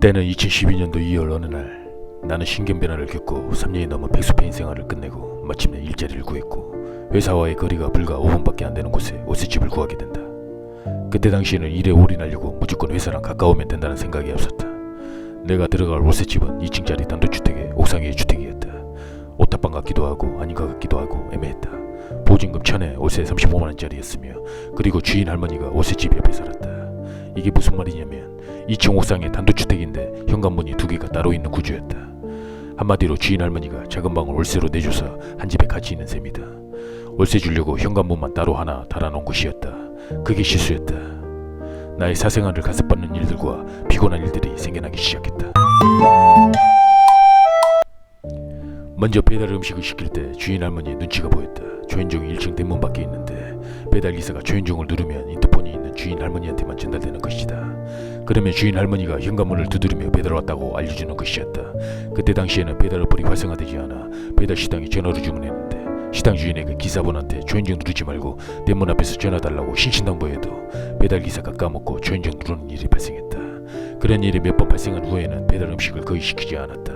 때는 2012년도 2월 어느 날 나는 신경변화를 겪고 3년이 넘은 백수페인 생활을 끝내고 마침내 일자리를 구했고 회사와의 거리가 불과 5분밖에 안 되는 곳에 옷집을 구하게 된다. 그때 당시에는 일에 올인하려고 무조건 회사랑 가까우면 된다는 생각이 앞섰다. 내가 들어갈 옷집은 2층짜리 단독주택의 옥상 위의 주택이었다. 오타방 같기도 하고 아닌 것 같기도 하고 애매했다. 보증금 천에 옷에 35만 원짜리였으며 그리고 주인 할머니가 옷집 옆에 살았다. 이게 무슨 말이냐면 2층 옥상에 단독주택인데 현관문이 두 개가 따로 있는 구조였다. 한마디로 주인 할머니가 작은 방을 월세로 내줘서 한 집에 같이 있는 셈이다. 월세 주려고 현관문만 따로 하나 달아놓은 곳이었다. 그게 실수였다. 나의 사생활을 가슴받는 일들과 피곤한 일들이 생겨나기 시작했다. 먼저 배달 음식을 시킬 때 주인 할머니의 눈치가 보였다. 초인종이 1층 대문 밖에 있는데 배달 기사가 초인종을 누르면 인터폰이 있는 주인 할머니한테만 전달되는 것이다. 그러면 주인 할머니가 현관문을 두드리며 배달 왔다고 알려주는 것이었다. 그때 당시에는 배달 어플이 활성화되지 않아 배달 시당에 전화로 주문했는데 시당 주인에게 기사분한테 초인종 누르지 말고 대문 앞에서 전화 달라고 신신당부해도 배달 기사가 까먹고 초인종 누르는 일이 발생했다. 그런 일이 몇 번 발생한 후에는 배달 음식을 거의 시키지 않았다.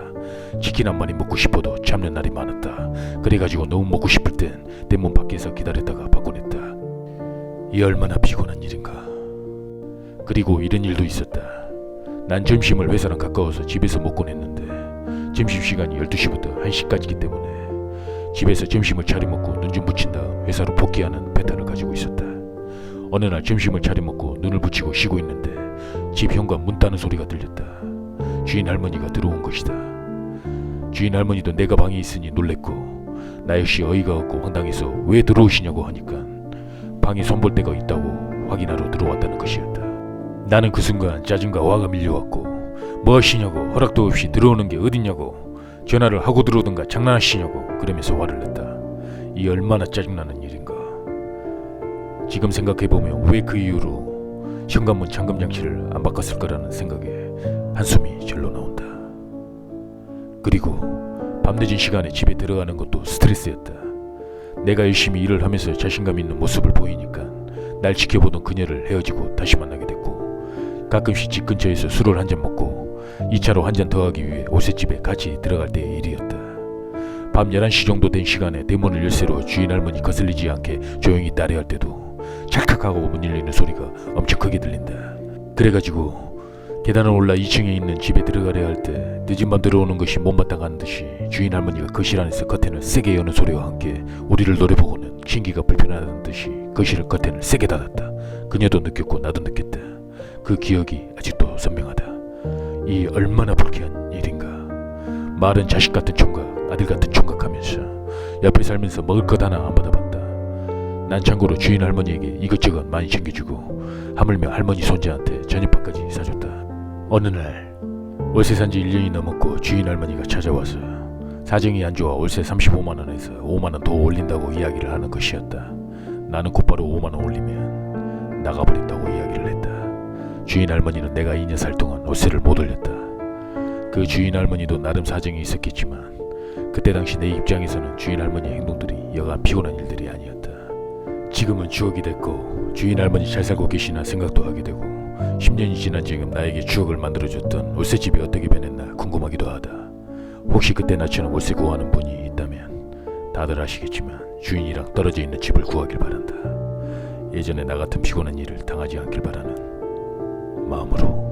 치킨 한 마리 먹고 싶어도 참는 날이 많았다. 그래가지고 너무 먹고 싶을 땐 대문 밖에서 기다렸다가 바꿔냈다. 이 얼마나 피곤한 일인가. 그리고 이런 일도 있었다. 난 점심을 회사랑 가까워서 집에서 먹곤 했는데 점심 시간이 12시부터 1시까지기 때문에 집에서 점심을 차려 먹고 눈 좀 붙인 다음 회사로 복귀하는 패턴을 가지고 있었다. 어느 날 점심을 차려 먹고 눈을 붙이고 쉬고 있는데 집 현관 문 따는 소리가 들렸다. 주인 할머니가 들어온 것이다. 주인 할머니도 내가 방에 있으니 놀랬고 나 역시 어이가 없고 황당해서 왜 들어오시냐고 하니까 방에 손볼 데가 있다고 확인하러 들어왔다는 것이었다. 나는 그 순간 짜증과 화가 밀려왔고 뭐 하시냐고 허락도 없이 들어오는 게 어딨냐고 전화를 하고 들어오든가 장난하시냐고 그러면서 화를 냈다. 이 얼마나 짜증나는 일인가. 지금 생각해보면 왜 그 이후로 현관문 잠금 장치를 안 바꿨을 거라는 생각에 한숨이 절로 나온다. 그리고 밤늦은 시간에 집에 들어가는 것도 스트레스였다. 내가 열심히 일을 하면서 자신감 있는 모습을 보이니까 날 지켜보던 그녀를 헤어지고 다시 만나게 됐고 가끔씩 집 근처에서 술을 한 잔 먹고 2차로 한 잔 더 하기 위해 옷집에 같이 들어갈 때의 일이었다. 밤 11시 정도 된 시간에 대문을 열쇠로 주인 할머니 거슬리지 않게 조용히 따려할 때도 찰칵하고 문 열리는 소리가 엄청 크게 들린다. 그래가지고 계단을 올라 2층에 있는 집에 들어가려 할 때 늦은 밤 들어오는 것이 못마땅한 듯이 주인 할머니가 거실 안에서 커튼을 세게 여는 소리와 함께 우리를 노려보고는 신기가 불편하다는 듯이 거실 커튼을 세게 닫았다. 그녀도 느꼈고 나도 느꼈다. 그 기억이 아직도 선명하다. 이 얼마나 불쾌한 일인가. 말은 자식 같은 총각, 아들 같은 총각하면서 옆에 살면서 먹을 것 하나 안 받아봤다. 난 참고로 주인 할머니에게 이것저것 많이 챙겨주고 하물며 할머니 손자한테 저녁밥까지 사줬다. 어느 날 월세 산지 1년이 넘었고 주인 할머니가 찾아와서 사정이 안 좋아 월세 35만 원에서 5만 원 더 올린다고 이야기를 하는 것이었다. 나는 곧바로 5만 원 올리면 나가버린다고 이야기를 했다. 주인 할머니는 내가 2년 살 동안 월세를 못 올렸다. 그 주인 할머니도 나름 사정이 있었겠지만 그때 당시 내 입장에서는 주인 할머니의 행동들이 여간 피곤한 일들이 아니었다. 지금은 추억이 됐고 주인 할머니 잘 살고 계시나 생각도 하게 되고 10년이 지난 지금 나에게 추억을 만들어줬던 월세집이 어떻게 변했나 궁금하기도 하다. 혹시 그때 나처럼 월세 구하는 분이 있다면 다들 아시겠지만 주인이랑 떨어져 있는 집을 구하길 바란다. 예전에 나 같은 피곤한 일을 당하지 않길 바라는 마음으로.